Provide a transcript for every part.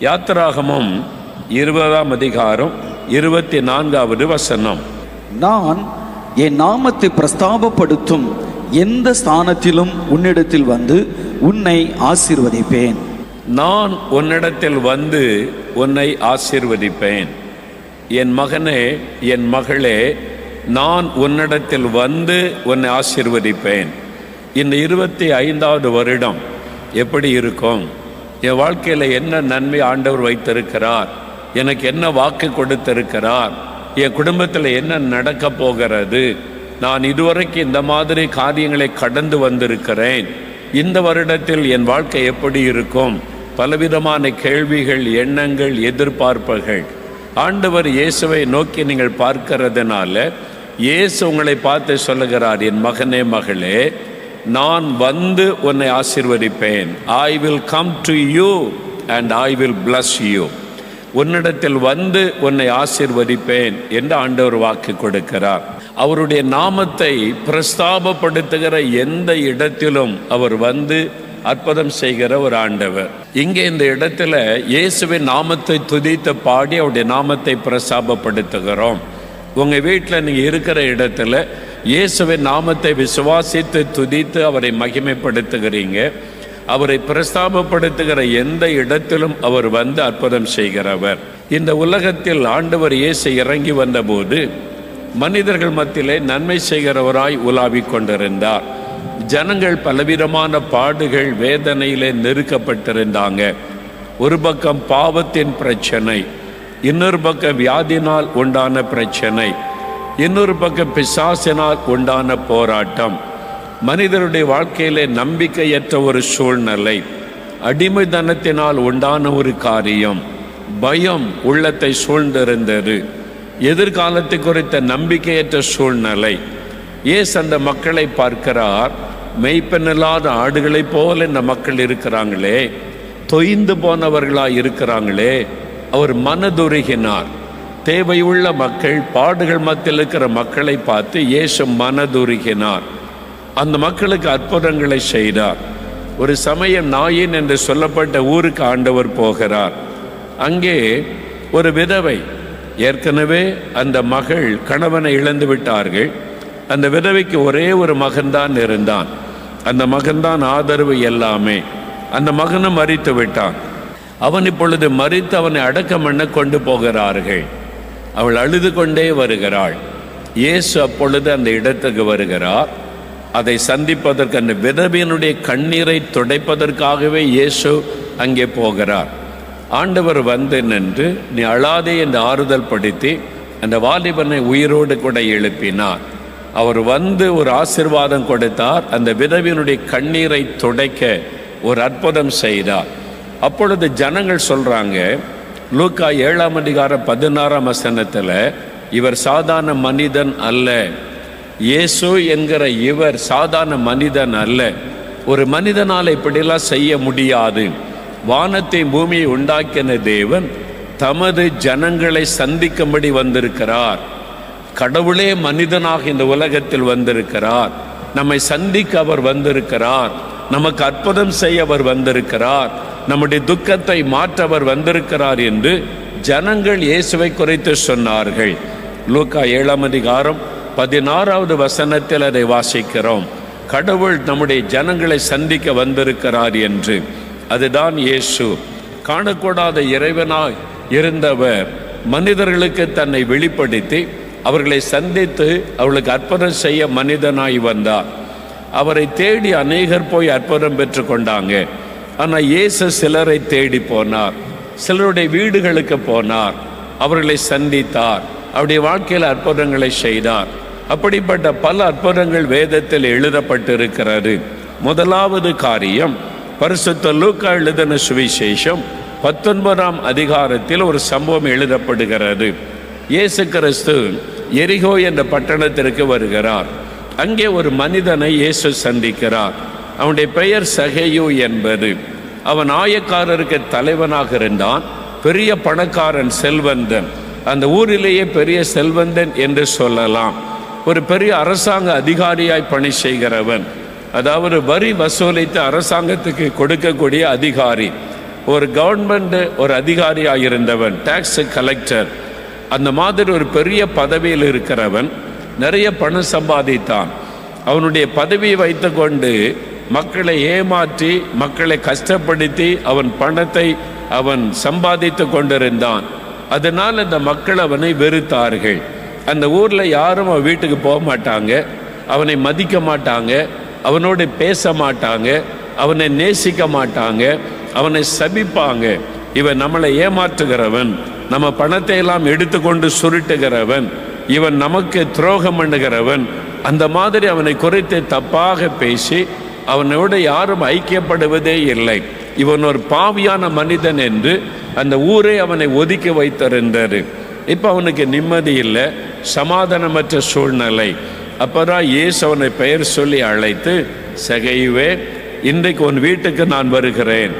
யாத்திராகமம் இருபதாம் அதிகாரம் இருபத்தி நான்காவது வசனம். நான் என் நாமத்தை பிரஸ்தாபப்படுத்தும் எந்த ஸ்தானத்திலும் உன்னிடத்தில் வந்து உன்னை ஆசீர்வதிப்பேன். நான் உன்னிடத்தில் வந்து உன்னை ஆசீர்வதிப்பேன். என் மகனே என் மகளே நான் உன்னிடத்தில் வந்து உன்னை ஆசீர்வதிப்பேன். இந்த இருபத்தி ஐந்தாவது வருடம் எப்படி இருக்கும்? என் வாழ்க்கையில் என்ன நன்மை ஆண்டவர் வைத்திருக்கிறார்? எனக்கு என்ன வாக்கு கொடுத்திருக்கிறார்? என் குடும்பத்தில் என்ன நடக்க போகிறது? நான் இதுவரைக்கும் இந்த மாதிரி காரியங்களை கடந்து வந்திருக்கிறேன். இந்த வருடத்தில் என் வாழ்க்கை எப்படி இருக்கும்? பலவிதமான கேள்விகள் எண்ணங்கள் எதிர்பார்ப்புகள். ஆண்டவர் இயேசுவை நோக்கி நீங்கள் பார்க்கிறதுனால இயேசு உங்களை பார்த்து சொல்லுகிறார் என் மகனே மகளே நான் வந்து உன்னை ஆசிர்வதிப்பேன். I will come to you and I will bless you உன்னிடத்தில் வந்து உன்னை ஆசிர்வதிப்பேன் என்று ஆண்டவர் வாக்கு கொடுக்கிறார். அவருடைய நாமத்தை பிரஸ்தாபப்படுத்துகிற எந்த இடத்திலும் அவர் வந்து அற்புதம் செய்கிற ஒரு ஆண்டவர். இங்கே இந்த இடத்துல இயேசுவின் நாமத்தை துதித்து பாடி அவருடைய நாமத்தை பிரஸ்தாபப்படுத்துகிறோம். உங்கள் வீட்டில் நீங்கள் இருக்கிற இடத்துல இயேசுவின் நாமத்தை விசுவாசித்து துதித்து அவரை மகிமைப்படுத்துகிறீங்க. அவரை பிரஸ்தாபப்படுத்துகிற எந்த இடத்திலும் அவர் வந்து அற்புதம் செய்கிறவர். இந்த உலகத்தில் ஆண்டவர் இயேசு இறங்கி வந்தபோது மனிதர்கள் மத்தியிலே நன்மை செய்கிறவராய் உலாவிக் கொண்டிருந்தார். ஜனங்கள் பலவிதமான பாடுகள் வேதனையிலே நெருக்கப்பட்டிருந்தாங்க. ஒரு பக்கம் பாவத்தின் பிரச்சனை இன்னொரு பக்கம் வியாதினால் உண்டான பிரச்சனை. இன்னொரு பக்கம் பிசாசினால் உண்டான போராட்டம். மனிதருடைய வாழ்க்கையிலே நம்பிக்கையற்ற ஒரு சூழ்நிலை. அடிமைதனத்தினால் உண்டான ஒரு காரியம். பயம் உள்ளத்தை சூழ்ந்திருந்தது. எதிர்காலத்தை குறித்த நம்பிக்கையற்ற சூழ்நிலை. ஏஸ் அந்த மக்களை பார்க்கிறார் மெய்ப்பெண்ணில்லாத ஆடுகளைப் போல இந்த மக்கள் இருக்கிறாங்களே. தொய்ந்து போனவர்களாக இருக்கிறாங்களே. அவர் மனதுருகினார். தேவையுள்ள மக்கள் பாடுகள் மத்தியில் இருக்கிற மக்களை பார்த்து இயேசு மனதுருகினார். அந்த மக்களுக்கு அற்புதங்களை செய்தார். ஒரு சமயம் நாயின் என்று சொல்லப்பட்ட ஊருக்கு ஆண்டவர் போகிறார். அங்கே ஒரு விதவை ஏற்கனவே அந்த மகள் கணவனை இழந்து விட்டார்கள். அந்த விதவைக்கு ஒரே ஒரு மகன்தான் இருந்தான். அந்த மகன்தான் ஆதரவு எல்லாமே. அந்த மகனும் மறித்து விட்டான். அவன் இப்பொழுது மறித்து அவனை அடக்கம் பண்ண கொண்டு போகிறார்கள். அவள் அழுது கொண்டே வருகிறாள். இயேசு அப்பொழுது அந்த இடத்துக்கு வருகிறார். அதை சந்திப்பதற்கு அந்த விதவியனுடைய கண்ணீரை துடைப்பதற்காகவே இயேசு அங்கே போகிறார். ஆண்டவர் வந்து நின்று நீ அழாதே என்று ஆறுதல் படுத்தி அந்த வாலிபனை உயிரோடு கூட எழுப்பினார். அவர் வந்து ஒரு ஆசிர்வாதம் கொடுத்தார். அந்த விதவியனுடைய கண்ணீரை துடைக்க ஒரு அற்புதம் செய்தார். அப்பொழுது ஜனங்கள் சொல்கிறாங்க லூக்கா ஏழாம் அதிகாரம் பதினாறாம் வசனத்தில் இவர் சாதாரண மனிதன் அல்ல. இயேசு என்கிற இவர் சாதாரண மனிதன் அல்ல. ஒரு மனிதனால் இப்படிலாம் செய்ய முடியாது. வானத்தை பூமியை உண்டாக்கின தேவன் தமது ஜனங்களை சந்திக்கும்படி வந்திருக்கிறார். கடவுளே மனிதனாக இந்த உலகத்தில் வந்திருக்கிறார். நம்மை சந்திக்க அவர் வந்திருக்கிறார். நமக்கு அற்புதம் செய்ய அவர் வந்திருக்கிறார். நம்முடைய துக்கத்தை மாற்றவர் வந்திருக்கிறார் என்று ஜனங்கள் இயேசுவை குறைத்து சொன்னார்கள். லூக்கா ஏழாம் அதிகாரம் பதினாறாவது வசனத்தில் அதை வாசிக்கிறோம். கடவுள் நம்முடைய ஜனங்களை சந்திக்க வந்திருக்கிறார் என்று. அதுதான் இயேசு. காணக்கூடாத இறைவனாய் இருந்தவர் மனிதர்களுக்கு தன்னை வெளிப்படுத்தி அவர்களை சந்தித்து அவர்களுக்கு அற்புதம் செய்ய மனிதனாய் வந்தார். அவரை தேடி அநேகர் போய் அற்புதம் பெற்று கொண்டாங்க ஆனால் இயேசு சிலரை தேடி போனார். சிலருடைய வீடுகளுக்கு போனார். அவர்களை சந்தித்தார். அவருடைய வாழ்க்கையில் அற்புதங்களை செய்தார். அப்படிப்பட்ட பல அற்புதங்கள் வேதத்தில் எழுதப்பட்டிருக்கிறது. முதலாவது காரியம் பரிசுத்த லூக்கா எழுதின சுவிசேஷம் பத்தொன்பதாம் அதிகாரத்தில் ஒரு சம்பவம் எழுதப்படுகிறது. இயேசு கிறிஸ்து எரிகோ என்ற பட்டணத்திற்கு வருகிறார். அங்கே ஒரு மனிதனை இயேசு சந்திக்கிறார். அவனுடைய பெயர் சகையு என்பது. அவன் ஆயக்காரருக்கு தலைவனாக இருந்தான் பெரிய பணக்காரன் செல்வந்தன். அந்த ஊரிலேயே பெரிய செல்வந்தன் என்று சொல்லலாம். ஒரு பெரிய அரசாங்க அதிகாரியாய் பணி செய்கிறவன். அதாவது வரி வசூலித்து அரசாங்கத்துக்கு கொடுக்கக்கூடிய அதிகாரி. ஒரு கவர்மெண்ட் ஒரு அதிகாரியாக இருந்தவன் டேக்ஸ் கலெக்டர் அந்த மாதிரி ஒரு பெரிய பதவியில் இருக்கிறவன் நிறைய பணம் சம்பாதித்தான். அவனுடைய பதவியை வைத்துக்கொண்டு மக்களை ஏமாற்றி மக்களை கஷ்டப்படுத்தி அவன் பணத்தை அவன் சம்பாதித்து கொண்டிருந்தான். அதனால் அந்த மக்கள் அவனை வெறுத்தார்கள். அந்த ஊரில் யாரும் அவன் வீட்டுக்கு போக மாட்டாங்க. அவனை மதிக்க மாட்டாங்க. அவனோடு பேச மாட்டாங்க. அவனை நேசிக்க மாட்டாங்க. அவனை சபிப்பாங்க. இவன் நம்மளை ஏமாற்றுகிறவன். நம்ம பணத்தை எல்லாம் எடுத்துக்கொண்டு சுருட்டுகிறவன். இவன் நமக்கு துரோகம் பண்ணுகிறவன். அந்த மாதிரி அவனை குறித்து தப்பாக பேசி அவனோட யாரும் ஐக்கியப்படுவதே இல்லை. இவன் ஒரு பாவியான மனிதன் என்று அந்த ஊரை அவனை ஒதுக்கி வைத்திருந்தார் இப்போ அவனுக்கு நிம்மதி இல்லை சமாதானமற்ற சூழ்நிலை. அப்போதான் இயேசு அவனை பெயர் சொல்லி அழைத்து சகையுவே இன்றைக்கு உன் வீட்டுக்கு நான் வருகிறேன்.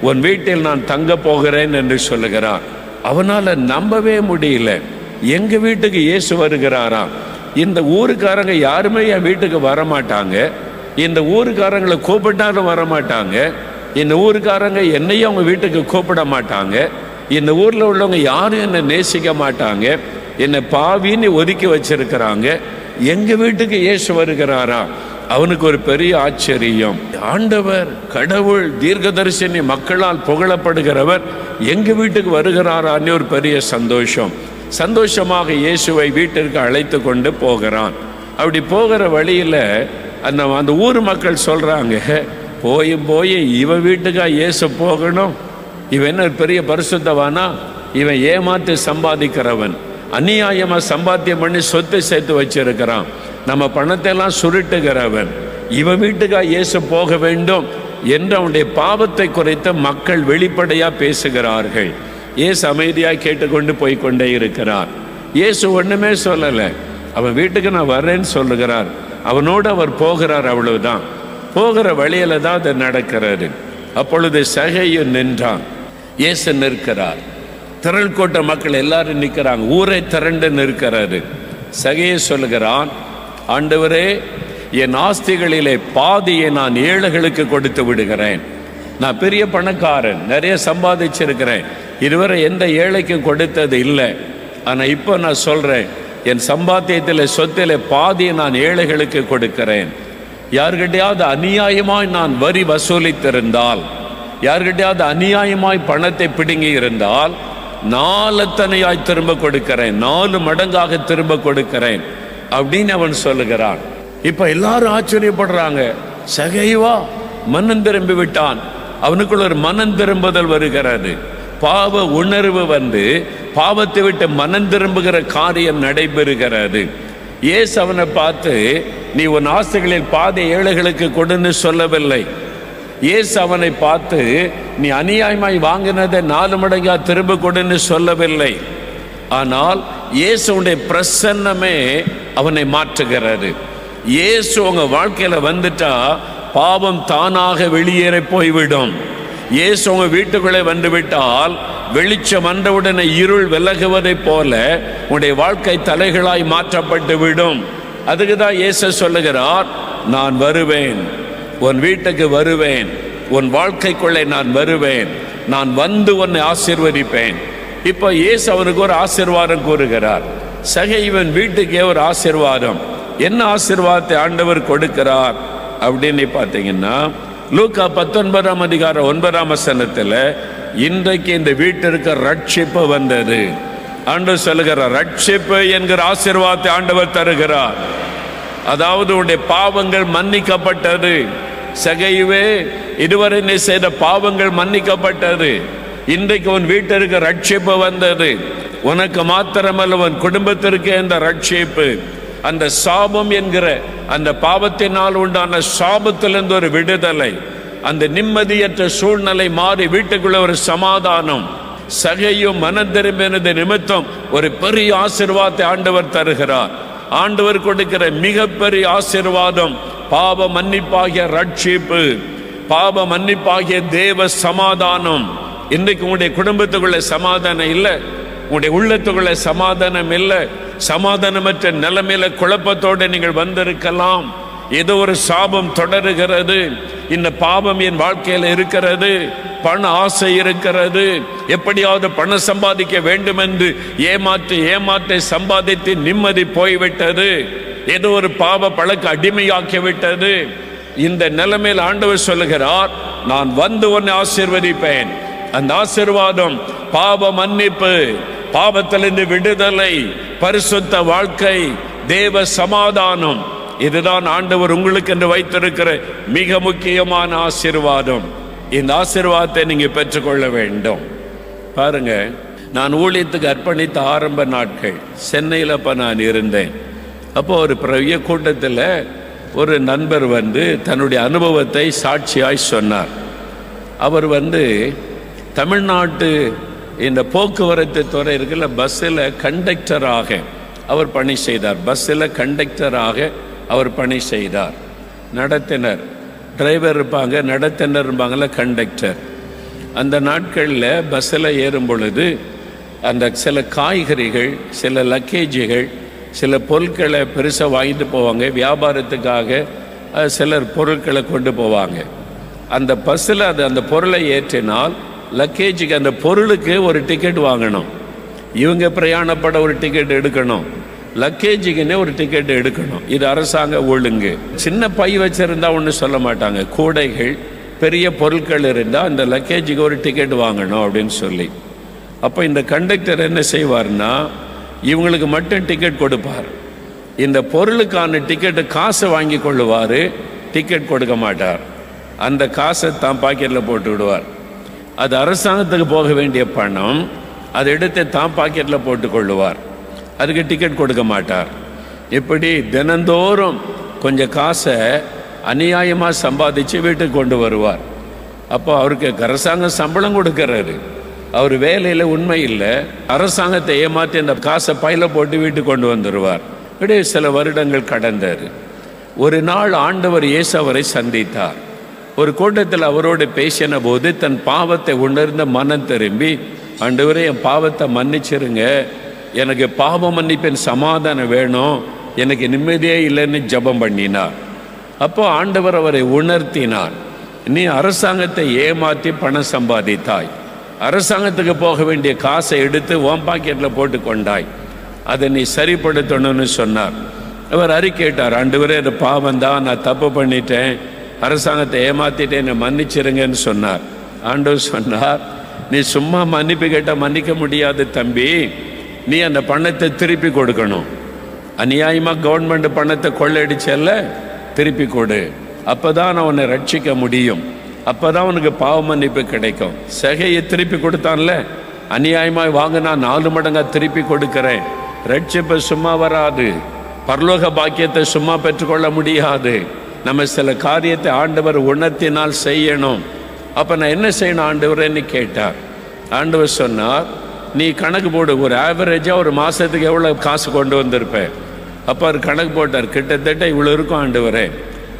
உன் வீட்டில் நான் தங்க போகிறேன் என்று சொல்லுகிறான். அவனால் நம்பவே முடியல. எங்கள் வீட்டுக்கு இயேசு வருகிறாராம் இந்த ஊருக்காரங்க யாருமே என் வீட்டுக்கு வர மாட்டாங்க இந்த ஊருக்காரங்களை கூப்பிட்டாலும் வர மாட்டாங்க இந்த ஊருக்காரங்க என்னையும் அவங்க வீட்டுக்கு கூப்பிட மாட்டாங்க. இந்த ஊரில் உள்ளவங்க யாரும் என்னை நேசிக்க மாட்டாங்க. என்னை பாவின்னு ஒதுக்கி வச்சிருக்கிறாங்க. எங்கள் வீட்டுக்கு இயேசு வருகிறாரா? அவனுக்கு ஒரு பெரிய ஆச்சரியம். ஆண்டவர் கடவுள் தீர்க்கதரிசனி மக்களால் புகழப்படுகிறவர் எங்கள் வீட்டுக்கு வருகிறாரான்னு ஒரு பெரிய சந்தோஷம். சந்தோஷமாக இயேசுவை வீட்டிற்கு அழைத்து கொண்டு போகிறான். அப்படி போகிற வழியில அந்த அந்த ஊர் மக்கள் சொல்கிறாங்க போய் போய் இவன் வீட்டுக்கா இயேசு போகணும். இவன் என்ன பெரிய பரிசுத்தவானா? இவன் ஏமாத்து சம்பாதிக்கிறவன். அநியாயமாக சம்பாத்தியம் பண்ணி சொத்து சேர்த்து வச்சிருக்கிறான். நம்ம பணத்தை எல்லாம் சுருட்டுகிறவன். இவன் வீட்டுக்கா இயேசு போக வேண்டும் என்று அவனுடைய பாவத்தை குறைத்த மக்கள் வெளிப்படையாக பேசுகிறார்கள். இயேசு அமைதியாக கேட்டுக்கொண்டு போய்கொண்டே இருக்கிறார். இயேசு ஒன்றுமே சொல்லலை. அவன் வீட்டுக்கு நான் வர்றேன்னு சொல்லுகிறார். அவனோடு அவர் போகிறார் அவ்வளவுதான். போகிற வழியில தான் அது நடக்கிறாரு அப்பொழுது சகையும் நின்றான். இயேசு நிற்கிறார். திரள்கோட்டை மக்கள் எல்லாரும் நிற்கிறாங்க. ஊரை திரண்டு நிற்கிறாரு சகையை சொல்லுகிறான் ஆண்டவரே என் ஆஸ்திகளிலே பாதியை நான் ஏழைகளுக்கு கொடுத்து விடுகிறேன். நான் பெரிய பணக்காரன் நிறைய சம்பாதிச்சிருக்கிறேன். இதுவரை எந்த ஏழைக்கும் கொடுத்தது இல்லை. ஆனால் இப்போ நான் சொல்கிறேன் என் சம்பாத்தியத்தில் சொத்தில் பாதியை நான் ஏழைகளுக்கு கொடுக்கிறேன். யார்கிட்டையாவது அநியாயமாய் நான் வரி வசூலித்திருந்தால் யார்கிட்டையாவது அநியாயமாய் பணத்தை பிடுங்கி இருந்தால் நாலத்தனையாய் திரும்ப கொடுக்கிறேன் நாலு மடங்காக திரும்ப கொடுக்கிறேன் அப்படின்னு அவன் சொல்லுகிறான். இப்போ எல்லாரும் ஆச்சரியப்படுறாங்க. சகைவா மனம் திரும்பி விட்டான். அவனுக்குள்ள ஒரு மனம் திரும்புதல் வருகிறது. பாவ உணர்வு வந்து பாவத்தை விட்டு மனம் திரும்புகிற காரியம் நடைபெறுகிறது. ஏசு அவனை பார்த்து நீ உன் ஆசைகளில் பாதை ஏழைகளுக்கு கொடுன்னு சொல்லவில்லை. ஏசு அவனை பார்த்து நீ அநியாயமாய் வாங்கினதை நாலு மடங்கா திரும்ப கொடுன்னு சொல்லவில்லை. ஆனால் இயேசுடைய பிரசன்னமே அவனை மாற்றுகிறது. இயேசு உங்க வாழ்க்கையில வந்துட்டா பாவம் தானாக வெளியேற போய்விடும். இயேசு உங்க வீட்டுக்குள்ளே வந்துவிட்டால் வெளிச்சம் வந்தவுடனே இருள் விலகுவதைப் போல உன்னுடைய வாழ்க்கை தலைகளாய் மாற்றப்பட்டு விடும். அதுக்கு தான் இயேசு சொல்லுகிறார் நான் வருவேன். உன் வீட்டுக்கு வருவேன். உன் வாழ்க்கைக்குள்ளே நான் வருவேன். நான் வந்து உன்னை ஆசிர்வதிப்பேன். இப்போ இயேசு அவனுக்கு ஒரு ஆசீர்வாதம் கூறுகிறார். சக இவன் வீட்டுக்கே ஒரு ஆசிர்வாதம். என்ன ஆசிர்வாதத்தை ஆண்டவர் கொடுக்கிறார் அப்படின்னு பார்த்தீங்கன்னா லூக்கா பத்தொன்பதாம் அதிகாரம் ஒன்பதாம் வசனத்தில் இன்றைக்கு இந்த வீட்டிற்கு ரட்சிப்பு வந்தது. ஆண்டு சொல்லுகிறார் ரட்சிப்பு என்கிற ஆசீர்வாதத்தை ஆண்டவர் தருகிறார். அதாவது உன்னுடைய பாவங்கள் மன்னிக்கப்பட்டது. சகைவே இதுவரை நீ செய்த பாவங்கள் மன்னிக்கப்பட்டது. இன்றைக்கு உன் வீட்டிற்கு ரட்சிப்பு வந்தது. உனக்கு மாத்திரமல்ல உன் குடும்பத்திற்கு இந்த ரட்சிப்பு. அந்த சாபம் என்கிற அந்த பாவத்தினால் உண்டான சாபத்திலிருந்து ஒரு விடுதலை. அந்த நிம்மதியற்ற சூழ்நிலை மாறி வீட்டுக்குள்ள ஒரு சமாதானம். சகையும் மனத்திரும்பினது நிமித்தம் ஒரு பெரிய ஆசிர்வாதத்தை ஆண்டவர் தருகிறார். ஆண்டவர் கொடுக்கிற மிகப்பெரிய ஆசீர்வாதம் பாவ மன்னிப்பாகிய ரட்சிப்பு பாவ மன்னிப்பாகிய தேவ சமாதானம். இன்றைக்கு உங்களுடைய குடும்பத்துக்குள்ள சமாதானம் இல்லை. உங்களுடைய உள்ளத்துக்குள்ள சமாதானம் இல்லை சமாதானமற்ற நிலைமையில குழப்பத்தோடு நீங்கள் வந்திருக்கலாம். ஏதோ ஒரு சாபம் தொடருகிறது இந்த பாபம் என் வாழ்க்கையில் இருக்கிறது பண ஆசை இருக்கிறது எப்படியாவது பணம் சம்பாதிக்க வேண்டும் என்று ஏமாற்றி ஏமாற்றி சம்பாதித்து நிம்மதி போய்விட்டது. ஏதோ ஒரு பாவ பழக்க அடிமையாக்கி விட்டது இந்த நிலைமையில் ஆண்டவர் சொல்லுகிறார் நான் வந்து உன்னை ஆசீர்வதிப்பேன். அந்த ஆசீர்வாதம் பாவ மன்னிப்பு பாவத்திலிருந்து விடுதலை பரிசுத்த வாழ்க்கை தேவ சமாதானம். இதுதான் ஆண்டவர் உங்களுக்கு என்று வைத்திருக்கிற மிக முக்கியமான ஆசீர்வாதம். இந்த ஆசீர்வாதத்தை நீங்க பெற்றுக்கொள்ள வேண்டும். பாருங்க நான் ஊழியத்துக்கு அர்ப்பணித்த ஆரம்ப நாட்கள். சென்னையில் அப்போ நான் இருந்தேன். அப்போ ஒரு பிரவிய கூட்டத்தில் ஒரு நண்பர் வந்து தன்னுடைய அனுபவத்தை சாட்சியாய் சொன்னார். அவர் வந்து தமிழ்நாட்டு இந்த போக்குவரத்து துறை இருக்குல்ல பஸ்ஸில் கண்டக்டராக அவர் பணி செய்தார். பஸ்ஸில் கண்டக்டராக அவர் பணி செய்தார். நடத்தினர். டிரைவர் இருப்பாங்க நடத்தினர் இருப்பாங்கல்ல கண்டக்டர் அந்த நாட்களில் பஸ்ஸில் ஏறும் பொழுது அந்த சில காய்கறிகள் சில லக்கேஜுகள் சில பொருட்களை பெருசாக வாங்கிட்டு போவாங்க. வியாபாரத்துக்காக சிலர் பொருட்களை கொண்டு போவாங்க. அந்த பஸ்ஸில் அது அந்த பொருளை ஏற்றினால் லக்கேஜுக்கு அந்த பொருளுக்கு ஒரு டிக்கெட் வாங்கணும். இவங்க பிரயாணப்பட ஒரு டிக்கெட் எடுக்கணும். லக்கேஜுக்குன்னே ஒரு டிக்கெட் எடுக்கணும். இது அரசாங்க ஒழுங்கு. சின்ன பை வச்சுருந்தா ஒன்றும் சொல்ல மாட்டாங்க. கூடைகள் பெரிய பொருட்கள் இருந்தால் அந்த லக்கேஜுக்கு ஒரு டிக்கெட் வாங்கணும் அப்படின்னு சொல்லி. அப்போ இந்த கண்டக்டர் என்ன செய்வார்னா இவங்களுக்கு மட்டும் டிக்கெட் கொடுப்பார். இந்த பொருளுக்கான டிக்கெட்டு காசை வாங்கி கொள்ளுவார் டிக்கெட் கொடுக்க மாட்டார். அந்த காசை தான் பாக்கெட்டில் போட்டு விடுவார். அது அரசாங்கத்துக்கு போக வேண்டிய பணம் அதை எடுத்து தான் பாக்கெட்டில் போட்டு கொள்ளுவார். அதுக்கு டிக்கெட் கொடுக்க மாட்டார். இப்படி தினந்தோறும் கொஞ்சம் காசை அநியாயமாக சம்பாதிச்சு வீட்டுக்கு கொண்டு வருவார். அப்போ அவருக்கு அரசாங்கம் சம்பளம் கொடுக்கறாரு அவர் வேலையில் உண்மை இல்லை. அரசாங்கத்தை ஏமாற்றி அந்த காசை பையில போட்டு வீட்டுக்கு கொண்டு வந்துடுவார் இப்படி சில வருடங்கள் கடந்தார் ஒரு நாள் ஆண்டவர் இயேசு அவரை சந்தித்தார். ஒரு கூட்டத்தில் அவரோடு பேசின போது தன் பாவத்தை உணர்ந்த மனம் திரும்பி ஆண்டவரே என் பாவத்தை மன்னிச்சிருங்க. எனக்கு பாவ மன்னிப்பின் சமாதானம் வேணும். எனக்கு நிம்மதியே இல்லைன்னு ஜெபம் பண்ணினார். அப்போ ஆண்டவர் அவரை உணர்த்தினார். நீ அரசாங்கத்தை ஏமாற்றி பணம் சம்பாதித்தாய். அரசாங்கத்துக்கு போக வேண்டிய காசை எடுத்து ஓம் பாக்கெட்டில் போட்டு கொண்டாய். அதை நீ சரிப்படுத்தணும்னு சொன்னார். அவர் அறிக்கையிட்டார் ஆண்டவரே அது பாவம் தான். நான் தப்பு பண்ணிட்டேன். அரசாங்கத்தை ஏமாத்திட்டு என்னை மன்னிச்சிருங்கன்னு சொன்னார். ஆண்டவர் சொன்னார் நீ சும்மா மன்னிப்பு கேட்டால் மன்னிக்க முடியாது தம்பி. நீ அந்த பணத்தை திருப்பி கொடுக்கணும். அநியாயமாக கவர்மெண்ட் பணத்தை கொள்ளையடிச்சல்ல திருப்பி கொடு. அப்பதான் நான் உன்னை ரட்சிக்க முடியும். அப்போ தான் உனக்கு பாவ மன்னிப்பு கிடைக்கும். சகையை திருப்பி கொடுத்தான்ல. அநியாயமாக வாங்கினா நாலு மடங்கா திருப்பி கொடுக்குறேன். ரட்சிப்பை சும்மா வராது. பரலோக பாக்கியத்தை சும்மா பெற்றுக்கொள்ள முடியாது. நம்ம சில காரியத்தை ஆண்டவர் உணர்த்தினால் செய்யணும். அப்போ நான் என்ன செய்யணும் ஆண்டவரேன்னு கேட்டார். ஆண்டவர் சொன்னார் நீ கணக்கு போடு ஒரு ஆவரேஜாக ஒரு மாதத்துக்கு எவ்வளோ காசு கொண்டு வந்திருப்பேன் அப்போ அவர் கணக்கு போட்டார் கிட்டத்தட்ட இவ்வளோ இருக்கும் ஆண்டவரே.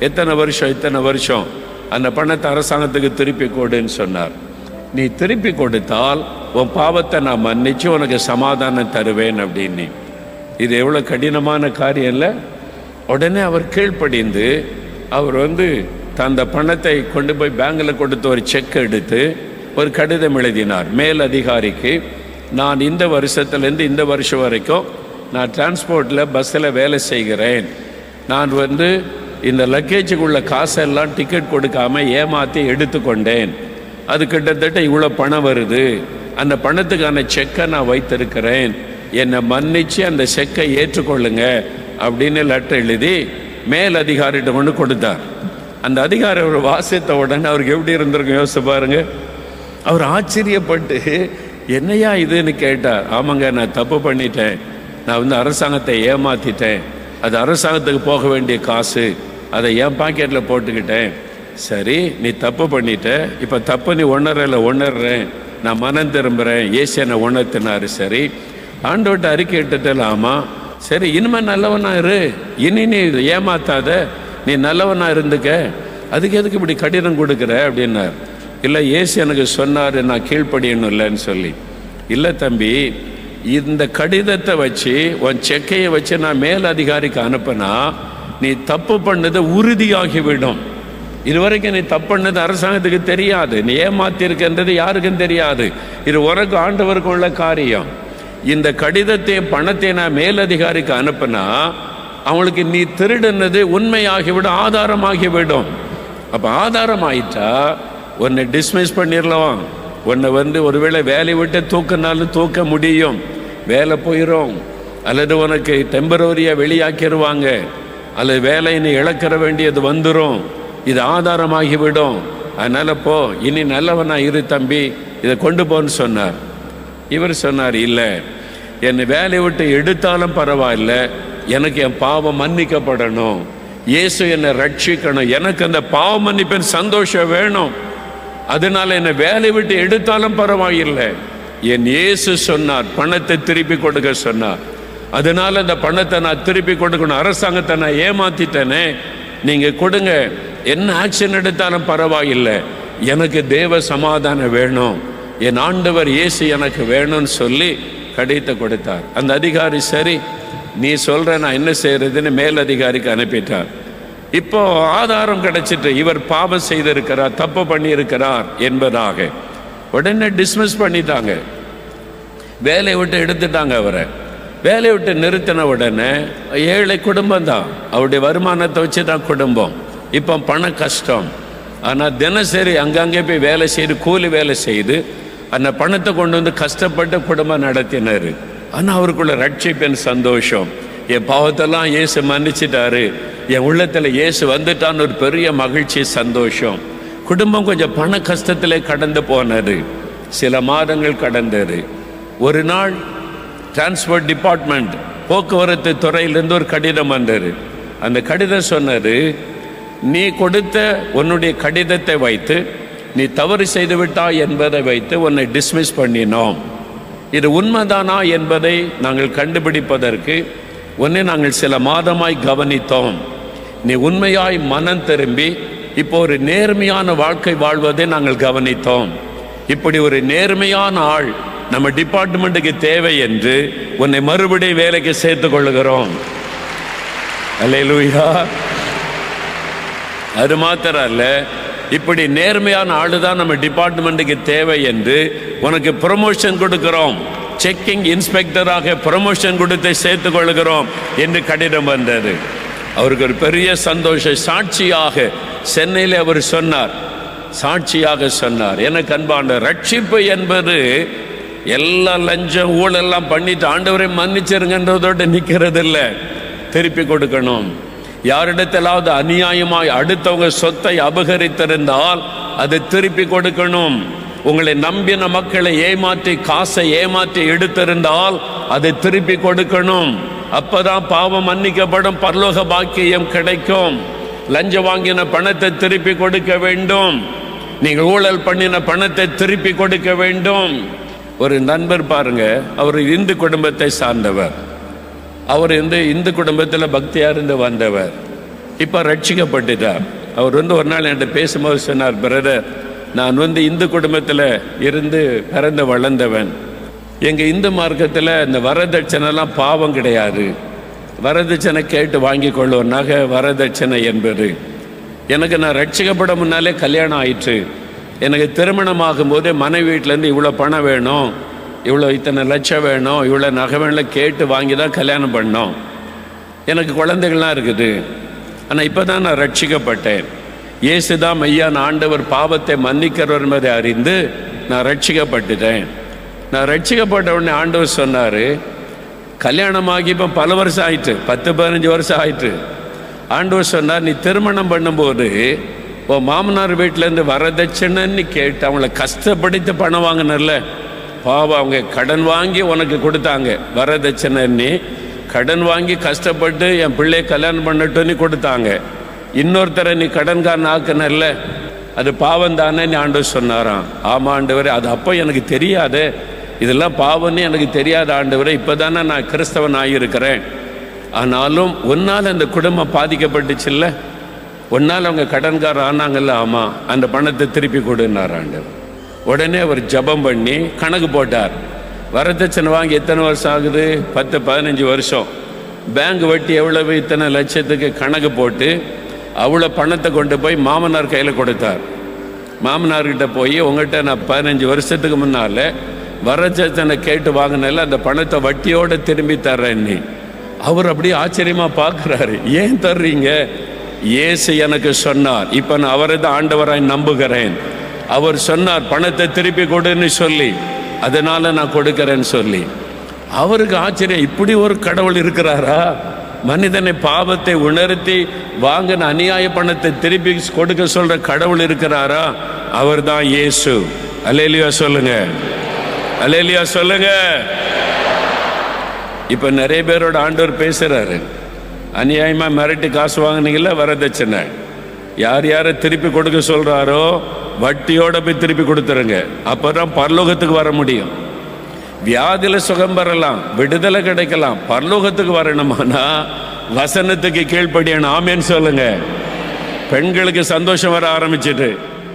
எத்தனை வருஷம் இத்தனை வருஷம்? அந்த பணத்தை அரசாங்கத்துக்கு திருப்பி கொடுன்னு சொன்னார். நீ திருப்பி கொடுத்தால் உன் பாவத்தை நான் மன்னிச்சு உனக்கு சமாதானம் தருவேன் அப்படின்னு. இது எவ்வளோ கடினமான காரியம் இல்லை? உடனே அவர் கீழ்ப்படிந்து அவர் வந்து அந்த பணத்தை கொண்டு போய் பேங்கில் கொடுத்து ஒரு செக் எடுத்து ஒரு கடிதம் எழுதினார். மேல் அதிகாரிக்கு நான் இந்த வருஷத்துலேருந்து இந்த வருஷம் வரைக்கும் நான் டிரான்ஸ்போர்ட்டில் பஸ்ஸில் வேலை செய்கிறேன். நான் வந்து இந்த லக்கேஜுக்குள்ள காசெல்லாம் டிக்கெட் கொடுக்காம ஏமாற்றி எடுத்துக்கொண்டேன். அது கிட்டத்தட்ட இவ்வளோ பணம் வருது. அந்த பணத்துக்கான செக்கை நான் வைத்திருக்கிறேன். என்னை மன்னித்து அந்த செக்கை ஏற்றுக்கொள்ளுங்க அப்படின்னு லெட்டர் எழுதி மேல் அதிகாரிகிட்ட கொண்டு கொடுத்தார். அந்த அதிகாரி அவர் வாசித்த உடனே அவருக்கு எப்படி இருந்திருக்கும் யோசிச்சு பாருங்க. அவர் ஆச்சரியப்பட்டு என்னையா இதுன்னு கேட்டார். ஆமாங்க நான் தப்பு பண்ணிட்டேன். நான் வந்து அரசாங்கத்தை ஏமாத்திட்டேன். அது அரசாங்கத்துக்கு போக வேண்டிய காசு. அதை என் பாக்கெட்டில் போட்டுக்கிட்டேன். சரி நீ தப்பு பண்ணிட்ட. இப்போ தப்பு நீ உணரல உணர்றேன். நான் மனம் திரும்புகிறேன் ஏசியனை உணர்த்தினார். சரி ஆண்டோட்ட அறிக்கை இட்டுட்டல ஆமாம் சரி இனிமே நல்லவனாக இரு. இனி நீ ஏமாத்தாத. நீ நல்லவனாக இருந்துக்க. அதுக்கு எதுக்கு இப்படி கடிதம் கொடுக்குற அப்படின்னார். இல்லை ஏசு எனக்கு சொன்னார் நான் கீழ்ப்படியணும் இல்லைன்னு சொல்லி. இல்லை தம்பி இந்த கடிதத்தை வச்சு உன் செக்கையை வச்சு நான் மேல் அதிகாரிக்கு அனுப்பினா நீ தப்பு பண்ணது உறுதியாகிவிடும். இதுவரைக்கும் நீ தப்பு பண்ணது அரசாங்கத்துக்கு தெரியாது. நீ ஏமாத்திருக்கின்றது யாருக்கும் தெரியாது. இது உனக்கு ஆண்டவருக்கு உள்ள காரியம். இந்த கடிதத்தை பணத்தை நான் மேலதிகாரிக்கு அனுப்புனா அவங்களுக்கு நீ திருடுனது உண்மையாகிவிடும் ஆதாரமாகிவிடும். அப்போ ஆதாரம் ஆயிட்டா உன்னை டிஸ்மிஸ் பண்ணிடலாம் உன்னை வந்து ஒருவேளை வேலையை விட்டு தூக்கினாலும் தூக்க முடியும். வேலை போயிடும் அல்லது உனக்கு டெம்பரரியாக வெளியாக்கிடுவாங்க அல்லது வேலை நீ இழக்கிற வேண்டியது வந்துடும் இது ஆதாரமாகிவிடும். அதனால் போ இனி நல்லவனா இரு தம்பி. இதை கொண்டு போன்னு சொன்னார். இவர் சொன்னார் இல்லை என்னை வேலையை விட்டு எடுத்தாலும் பரவாயில்ல. எனக்கு என் பாவம் மன்னிக்கப்படணும். இயேசு என்னை ரட்சிக்கணும். எனக்கு அந்த பாவ மன்னிப்பின் சந்தோஷம் வேணும். அதனால என்னை வேலையை விட்டு எடுத்தாலும் பரவாயில்லை. என் இயேசு சொன்னார் பணத்தை திருப்பி கொடுக்க சொன்னார். அதனால அந்த பணத்தை நான் திருப்பி கொடுக்கணும். அரசாங்கத்தை நான் ஏமாத்திட்டேனே. நீங்க கொடுங்க. என்ன ஆக்ஷன் எடுத்தாலும் பரவாயில்லை. எனக்கு தேவ சமாதானம் வேணும். என் ஆண்டவர் இயேசு எனக்கு வேணும்னு சொல்லி கடிதத்தை கொடுத்தார். அந்த அதிகாரி சரி நீ சொல்கிற நான் என்ன செய்கிறதுன்னு மேல் அதிகாரிக்கு அனுப்பிட்டார். இப்போ ஆதாரம் கிடைச்சிட்டு இவர் பாவம் செய்திருக்கிறார் தப்பு பண்ணியிருக்கிறார் என்பதாக. உடனே டிஸ்மிஸ் பண்ணிட்டாங்க. வேலையை விட்டு எடுத்துட்டாங்க அவரை. வேலையை விட்டு நிறுத்தின உடனே ஏழை குடும்பம் தான். அவருடைய வருமானத்தை வச்சு தான் குடும்பம். இப்போ பண கஷ்டம். ஆனால் தினசரி அங்கங்கே போய் வேலை செய்து கூலி வேலை செய்து அந்த பணத்தை கொண்டு வந்து கஷ்டப்பட்டு குடும்பம் நடத்தினார். ஆனால் அவருக்குள்ள ரட்சிப்பின் சந்தோஷம். என் பாவத்தெல்லாம் இயேசு மன்னிச்சிட்டாரு. என் உள்ளத்தில் இயேசு வந்துட்டான்னு ஒரு பெரிய மகிழ்ச்சி சந்தோஷம். குடும்பம் கொஞ்சம் பண கஷ்டத்தில் கடந்து போனது. சில மாதங்கள் கடந்தது. ஒரு நாள் டிரான்ஸ்போர்ட் டிபார்ட்மெண்ட் போக்குவரத்து துறையிலிருந்து ஒரு கடிதம் வந்தது. அந்த கடிதம் சொன்னது நீ கொடுத்த உன்னுடைய கடிதத்தை வைத்து நீ தவறு செய்து விட்டாய் என்பதை வைத்து உன்னை டிஸ்மிஸ் பண்ணினோம். இது உண்மைதானா என்பதை நாங்கள் கண்டுபிடிப்பதற்கு உன்னை நாங்கள் சில மாதமாய் கவனித்தோம். நீ உண்மையாய் மனம் திரும்பி இப்போ ஒரு நேர்மையான வாழ்க்கை வாழ்வதை நாங்கள் கவனித்தோம். இப்படி ஒரு நேர்மையான ஆள் நம்ம டிபார்ட்மெண்ட்டுக்கு தேவை என்று உன்னை மறுபடியும் வேலைக்கு சேர்த்து கொள்ளுகிறோம். அது மாத்திரம் அல்ல இப்படி நேர்மையான ஆளு தான் நம்ம டிபார்ட்மெண்ட்டுக்கு தேவை என்று உனக்கு ப்ரொமோஷன் கொடுக்கிறோம். செக்கிங் இன்ஸ்பெக்டராக ப்ரொமோஷன் கொடுத்து சேர்த்துக் கொள்கிறோம் என்று கடிதம் வந்தது. அவருக்கு ஒரு பெரிய சந்தோஷம் சாட்சியாக சென்னையில் அவர் சொன்னார். சாட்சியாக சொன்னார். எனக்கு அன்பான ரட்சிப்பு என்பது எல்லா லஞ்சம் ஊழெல்லாம் பண்ணிட்டு ஆண்டவரை மன்னிச்சிருங்கன்றதோடு நிற்கிறது இல்லை திருப்பி கொடுக்கணும். யாரிடத்திலாவது அநியாயமாய் அடுத்தவங்க சொத்தை அபகரித்திருந்தால் அதை திருப்பி கொடுக்கணும். உங்களை நம்பின மக்களை ஏமாற்றி காசை ஏமாற்றி எடுத்திருந்தால் அதை திருப்பி கொடுக்கணும். அப்பதான் பாவம் மன்னிக்கப்படும் பரலோக பாக்கியம் கிடைக்கும். லஞ்சம் வாங்கின பணத்தை திருப்பி கொடுக்க வேண்டும். நீங்கள் ஊழல் பண்ணின பணத்தை திருப்பி கொடுக்க வேண்டும். ஒரு நண்பர் பாருங்க அவர் இந்து குடும்பத்தை சார்ந்தவர். அவர் வந்து இந்து குடும்பத்தில் பக்தியாக இருந்து வந்தவர். இப்போ ரட்சிக்கப்பட்டுட்டார். அவர் வந்து ஒரு நாள் என்கிட்ட பேசும்போது சொன்னார் பிரதர் நான் வந்து இந்து குடும்பத்தில் இருந்து பிறந்து வளர்ந்தவன். எங்கள் இந்து மார்க்கத்தில் இந்த வரதட்சணைலாம் பாவம் கிடையாது. வரதட்சணை கேட்டு வாங்கி கொள்ளும் நகை வரதட்சணை என்பது. எனக்கு நான் ரட்சிக்கப்பட முன்னாலே கல்யாணம் ஆயிற்று. எனக்கு திருமணம் ஆகும்போதே மனைவி வீட்டிலேருந்து இவ்வளோ பணம் வேணும். இவ்வளோ இத்தனை லட்சம் வேணும் இவ்வளோ நகை வேணும் கேட்டு வாங்கி தான் கல்யாணம் பண்ணோம். எனக்கு குழந்தைகள்லாம் இருக்குது. ஆனால் இப்போ தான் நான் ரட்சிக்கப்பட்டேன். இயேசுதான் மெய்யான ஆண்டவர் பாவத்தை மன்னிக்கிறவர் என்பதை அறிந்து நான் ரட்சிக்கப்பட்டுட்டேன். நான் ரட்சிக்கப்பட்ட உடனே ஆண்டவர் சொன்னார் கல்யாணமாகி இப்போ பல வருஷம் ஆயிட்டு பத்து பதினஞ்சு வருஷம் ஆயிட்டு. ஆண்டவர் சொன்னார் நீ திருமணம் பண்ணும்போது உன் மாமனார் வீட்டிலேருந்து வரதட்சணைன்னு கேட்டு அவங்கள கஷ்டப்படுத்தி பணம் வாங்கினர்ல பாவம் அவங்க கடன் வாங்கி உனக்கு கொடுத்தாங்க. வரதட்சணைன்னு கடன் வாங்கி கஷ்டப்பட்டு என் பிள்ளைய கல்யாணம் பண்ணட்டும்னு கொடுத்தாங்க. இன்னொருத்தரை நீ கடன்காரன் ஆக்குனர்ல அது பாவம் தானே ஆண்டவர் சொன்னாராம். ஆமா ஆண்டவர் அது அப்போ எனக்கு தெரியாதே. இதெல்லாம் பாவம்னு எனக்கு தெரியாத ஆண்டவரே இப்போ தானே நான் கிறிஸ்தவன் ஆகியிருக்கிறேன். ஆனாலும் ஒன்னால் அந்த குடும்பம் பாதிக்கப்பட்டுச்சுல்ல? ஒன்னால் அவங்க கடன்காரர் ஆனாங்கல்ல ஆமாம் அந்த பணத்தை திருப்பி கொடுன்னார் ஆண்டவர். உடனே அவர் ஜெபம் பண்ணி கணக்கு போட்டார். வரதட்சணை வாங்கி எத்தனை வருஷம் ஆகுது? பத்து பதினஞ்சு வருஷம். பேங்க் வட்டி எவ்வளவு? இத்தனை லட்சத்துக்கு கணக்கு போட்டு அவ்வளோ பணத்தை கொண்டு போய் மாமனார் கையில் கொடுத்தார். மாமனார்கிட்ட போய் உங்கள்கிட்ட நான் பதினஞ்சு வருஷத்துக்கு முன்னால் வரதட்சணை கேட்டு வாங்கினால அந்த பணத்தை வட்டியோடு திரும்பி தர்றேன்னு அவர் அப்படியே ஆச்சரியமாக பார்க்குறாரு. ஏன் தர்றீங்க? இயேசு எனக்கு சொன்னார். இப்போ நான் அவரை தான் ஆண்டவராய் நம்புகிறேன். அவர் சொன்னார் பணத்தை திருப்பி கொடுன்னு சொல்லி. அதனால நான் கொடுக்குறேன்னு சொல்லி. அவருக்கு ஆச்சரியம் இப்படி ஒரு கடவுள் இருக்கிறாரா? மனிதனை பாவத்தை உணர்த்தி வாங்கின அநியாய பணத்தை திருப்பி கொடுக்க சொல்ற கடவுள் இருக்கிறாரா? அவர் தான் இயேசு. அலேலியா சொல்லுங்க. அலேலியா சொல்லுங்க. இப்ப நிறைய பேரோட ஆண்டவர் பேசுறாரு. அநியாயமா மிரட்டி காசு வாங்கினீங்களா வரதட்சணை. யார் யாரை திருப்பி கொடுக்க சொல்கிறாரோ வட்டியோட போய் திருப்பி கொடுத்துருங்க. அப்போ தான் பரலோகத்துக்கு வர முடியும். வியாதியில் சுகம் பெறலாம் விடுதலை கிடைக்கலாம் பரலோகத்துக்கு வரணுமானா வசனத்துக்கு கீழ்ப்படியான ஆமேன்னு சொல்லுங்க. பெண்களுக்கு சந்தோஷம் வர ஆரம்பிச்சிட்டு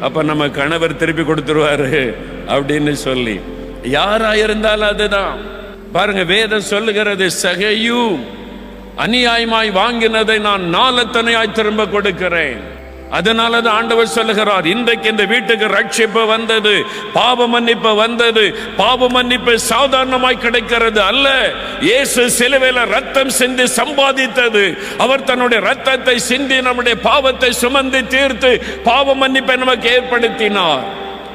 அப்போ நம்ம கணவர் திருப்பி கொடுத்துருவாரு அப்படின்னு சொல்லி. யாராக இருந்தாலும் அதுதான். பாருங்க வேதம் சொல்லுகிறது சகையும் அநியாயமாய் வாங்கினதை நான் நாலத்தனையாய் திரும்ப கொடுக்கிறேன். அதனால தான் ஆண்டவர் சொல்லுகிறார் இன்றைக்கு இந்த வீட்டுக்கு ரட்சிப்பு வந்தது பாவ மன்னிப்பு வந்தது பாவ மன்னிப்பு சாதாரணமாய் கிடைக்கிறது அல்ல. இயேசு சிலுவையில ரத்தம் சிந்தி சம்பாதித்தது. அவர் தன்னுடைய ரத்தத்தை சிந்தி நம்முடைய பாவத்தை சுமந்து தீர்த்து பாவ மன்னிப்பை நமக்கு ஏற்படுத்தினார்.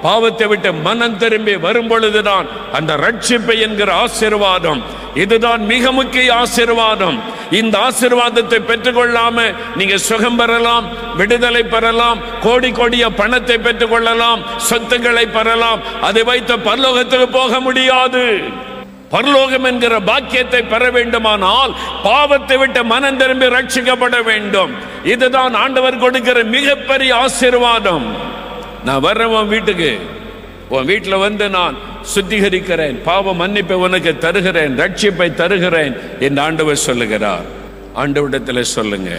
பாவத்தை விட்டு மனம் திரும்பி வரும் பொழுதுதான் அந்த ரட்சிப்பை என்கிற ஆசீர்வாதம். இதுதான் மிக முக்கிய ஆசீர்வாதம். இந்த ஆசீர்வாதத்தை பெற்றுக்கொள்ளாம நீங்க சுகம் பெறலாம் விடுதலை பெறலாம் கோடி கோடிய பணத்தை பெற்றுக்கொள்ளலாம் சொத்துக்களை பெறலாம். அதை வைத்து பரலோகத்துக்கு போக முடியாது. பரலோகம் என்கிற பாக்கியத்தை பெற வேண்டுமானால் பாவத்தை விட்டு மனம் திரும்பி ரட்சிக்கப்பட வேண்டும். இதுதான் ஆண்டவர் கொடுக்கிற மிகப்பெரிய ஆசீர்வாதம். நான் வர்றேன் உன் வீட்டுக்கு. உன் வீட்டில் வந்து நான் சுத்திகரிக்கிறேன். பாவ மன்னிப்பை உனக்கு தருகிறேன். ரட்சிப்பை தருகிறேன் என்று ஆண்டவர் சொல்லுகிறார். ஆண்டவிடத்தில் சொல்லுங்க.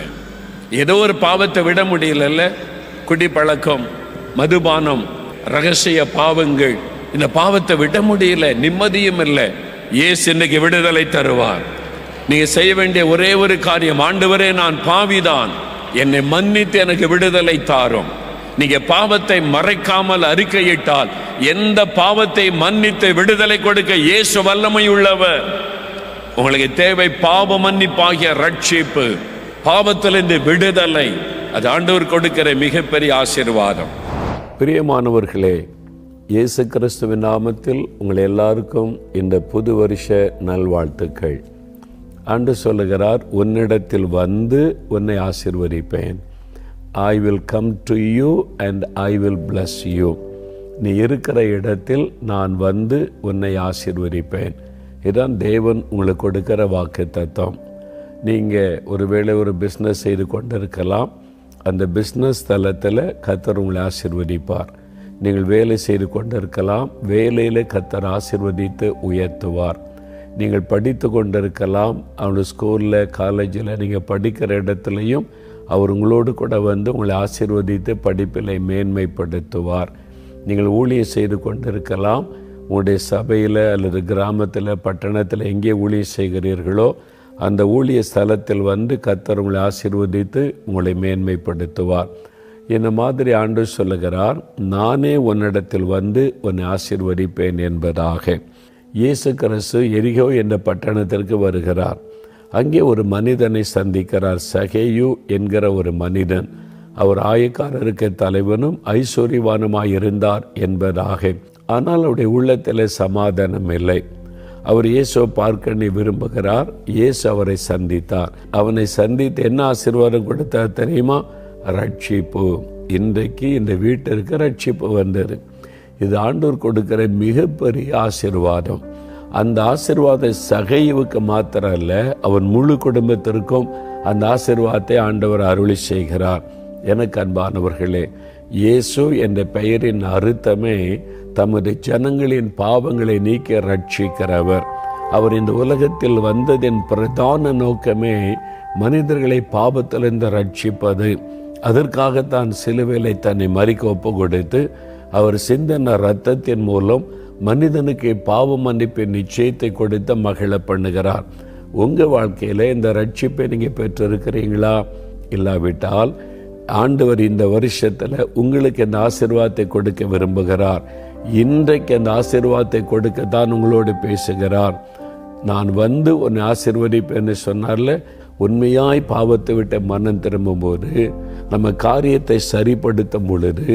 ஏதோ ஒரு பாவத்தை விட முடியலல்ல? குடிப்பழக்கம் மதுபானம் ரகசிய பாவங்கள். இந்த பாவத்தை விட முடியல நிம்மதியும் இல்லை. ஏசு இன்னைக்கு விடுதலை தருவார். நீங்க செய்ய வேண்டிய ஒரே ஒரு காரியம் ஆண்டவரே நான் பாவிதான். என்னை மன்னித்து எனக்கு விடுதலை தாரும். நீங்க பாவத்தை மறைக்காமல் அறிக்கையிட்டால் எந்த பாவத்தை மன்னித்து விடுதலை கொடுக்க இயேசு வல்லமை உள்ளவர் உங்களுக்கு தேவை பாவ மன்னிப்பாகிய ரட்சிப்பு பாவத்திலிருந்து விடுதலை. அது ஆண்டவர் கொடுக்கிற மிகப்பெரிய ஆசீர்வாதம். பிரியமானவர்களே இயேசு கிறிஸ்துவின் நாமத்தில் உங்கள் எல்லாருக்கும் இந்த புது வருஷ நல்வாழ்த்துக்கள். அன்று சொல்லுகிறார் உன்னிடத்தில் வந்து உன்னை ஆசிர்வதிப்பேன். I will come to you and I will bless you நீ இருக்கிற இடத்தில் நான் வந்து உன்னை ஆசிர்வதிப்பேன். இதுதான் தேவன் உங்களுக்கு கொடுக்கிற வாக்கு தத்துவம் நீங்கள் ஒருவேளை ஒரு பிஸ்னஸ் செய்து கொண்டிருக்கலாம். அந்த பிஸ்னஸ் தளத்தில் கத்தர் உங்களை ஆசிர்வதிப்பார். நீங்கள் வேலை செய்து கொண்டிருக்கலாம். வேலையில் கத்தர் ஆசிர்வதித்து உயர்த்துவார். நீங்கள் படித்து கொண்டிருக்கலாம். அவனுடைய ஸ்கூலில் காலேஜில் நீங்கள் படிக்கிற இடத்துலையும் அவர் உங்களோடு கூட வந்து உங்களை ஆசீர்வதித்து படிப்பில் மேன்மைப்படுத்துவார். நீங்கள் ஊழியம் செய்து கொண்டிருக்கலாம். உங்களுடைய சபையில் அல்லது கிராமத்தில் பட்டணத்தில் எங்கே ஊழியம் செய்கிறீர்களோ அந்த ஊழிய ஸ்தலத்தில் வந்து கத்தர் உங்களை ஆசீர்வதித்து உங்களை மேன்மைப்படுத்துவார். இந்த மாதிரி ஆண்டு சொல்லுகிறார் நானே உன்னிடத்தில் வந்து உன்னை ஆசீர்வதிப்பேன் என்பதாக. இயேசு கிறிஸ்து எரிகோ என்ற பட்டணத்திற்கு வருகிறார். அங்கே ஒரு மனிதனை சந்திக்கிறார் சகேயு என்கிற ஒரு மனிதன். அவர் ஆயக்காரருக்கு தலைவனும் ஐஸ்வர்யவானுமாய் இருந்தார் என்பதாக. ஆனால் அவருடைய உள்ளத்தில் சமாதானம் இல்லை. அவர் இயேசுவை பார்க்க நீ விரும்புகிறார். இயேசு அவரை சந்தித்தார். அவனை சந்தித்து என்ன ஆசீர்வாதம் கொடுத்தார் தெரியுமா? ரட்சிப்பு. இன்றைக்கு இந்த வீட்டிற்கு ரட்சிப்பு வந்தது. இது ஆண்டோர் கொடுக்கிற மிகப்பெரிய ஆசீர்வாதம். அந்த ஆசீர்வாத சகைவுக்கு மாத்திரம் அல்ல அவன் முழு குடும்பத்திற்கும் அந்த ஆசிர்வாதத்தை ஆண்டவர் அருளி செய்கிறார். எனக்கு அன்பானவர்களே இயேசு என்ற பெயரின் அர்த்தமே தமது ஜனங்களின் பாவங்களை நீக்க ரட்சிக்கிறவர். அவர் இந்த உலகத்தில் வந்ததின் பிரதான நோக்கமே மனிதர்களை பாவத்திலிருந்து ரட்சிப்பது. அதற்காகத்தான் சிலுவையிலை தன்னை மறிக்க ஒப்பு கொடுத்து அவர் சிந்தன ரத்தத்தின் மூலம் மனிதனுக்கு பாவ மன்னிப்பின் நிச்சயத்தை கொடுத்து மகிழ பண்ணுகிறார். உங்கள் வாழ்க்கையில் இந்த ரட்சிப்பை நீங்கள் பெற்றிருக்கிறீங்களா? இல்லாவிட்டால் ஆண்டவர் இந்த வருஷத்தில் உங்களுக்கு இந்த ஆசிர்வாதத்தை கொடுக்க விரும்புகிறார். இன்றைக்கு அந்த ஆசிர்வாதத்தை கொடுக்க தான் உங்களோடு பேசுகிறார். நான் வந்து உன்னை ஆசிர்வதிப்பேன்னு சொன்னார்ல உண்மையாய் பாவத்தை விட்ட மனம் திரும்பும்போது நம்ம காரியத்தை சரிப்படுத்தும் பொழுது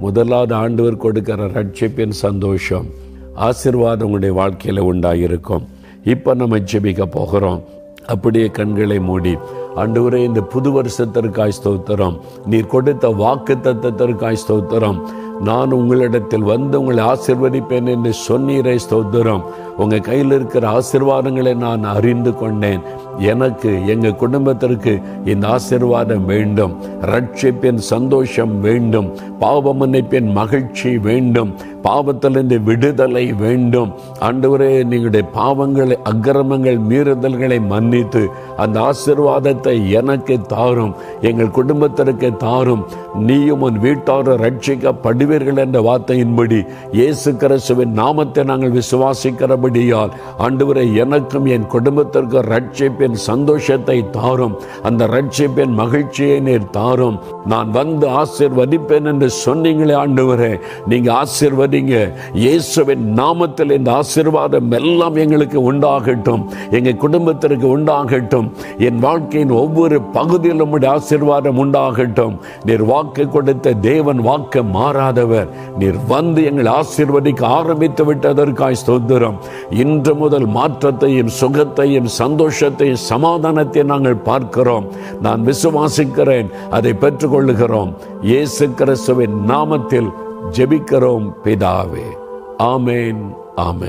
முதலாவது ஆண்டவர் கொடுக்கிற ரட்சிப்பின் சந்தோஷம். ஆசிர்வாதம் உங்களுடைய வாழ்க்கையில் உண்டாயிருக்கும். இப்போ நம்ம ஜெபிக்க போகிறோம். அப்படியே கண்களை மூடி அன்றுவரே இந்த புது வருஷத்திற்காய் ஸ்தோத்திரம். நீர் கொடுத்த வாக்கு தத்தத்திற்காய் ஸ்தோத்திரம். நான் உங்களிடத்தில் வந்து உங்களை ஆசிர்வதிப்பேன் என்று சொன்னீரை ஸ்தோத்திரம். உங்க கையில் இருக்கிற ஆசிர்வாதங்களை நான் அறிந்து கொண்டேன். எனக்கு எங்க குடும்பத்திற்கு இந்த ஆசிர்வாதம் வேண்டும். ரட்சிப்பின் சந்தோஷம் வேண்டும். பாவ மன்னிப்பின் மகிழ்ச்சி வேண்டும். பாவத்திலிருந்து விடுதலை வேண்டும். ஆண்டவரே நீங்களுடைய பாவங்களை அக்கிரமங்கள் மீறுதல்களை மன்னித்து அந்த ஆசிர்வாதத்தை எனக்கு தாரும். எங்கள் குடும்பத்திற்கு தாரும். நீயும் உன் வீட்டாரும் ரட்சிக்கப்படுவீர்கள் என்ற வார்த்தையின்படி இயேசு கிறிஸ்துவின் நாமத்தை நாங்கள் விசுவாசிக்கிறபடியால் ஆண்டவரை எனக்கும் என் குடும்பத்திற்கு ரட்சிப்பின் சந்தோஷத்தை தாரும். அந்த ரட்சிப்பின் மகிழ்ச்சியை நீர் தாரும். நான் வந்து ஆசிர்வதிப்பேன் என்று சொன்னீங்களே ஆண்டவரே. நீங்க ஆசிர்வதிங்க. இயேசுவின் நாமத்தில் இந்த ஆசீர்வாதம் எல்லாம் எங்களுக்கு உண்டாகட்டும். எங்க குடும்பத்திற்கு உண்டாகட்டும். என் வாழ்க்கையின் ஒவ்வொரு பகுதியிலும் உடைய ஆசிர்வாதம் உண்டாகட்டும். நீர் வாக்கு கொடுத்த தேவன் வாக்கு மாறாதவர். நீர் வந்து எங்களை ஆசீர்வதிக்க ஆரம்பித்து விட்டதற்காய் ஸ்தோத்திரம். இன்று முதல் மாற்றத்தையும் சுகத்தையும் சந்தோஷத்தையும் சமாதானத்தையும் நாங்கள் பார்க்கிறோம். நான் விசுவாசிக்கிறேன் அதை பெற்றுக்கொள்ளுகிறோம். இயேசு கிறிஸ்துவின் நாமத்தில் ஜெபிக்கிறோம் பிதாவே. ஆமேன் ஆமேன்.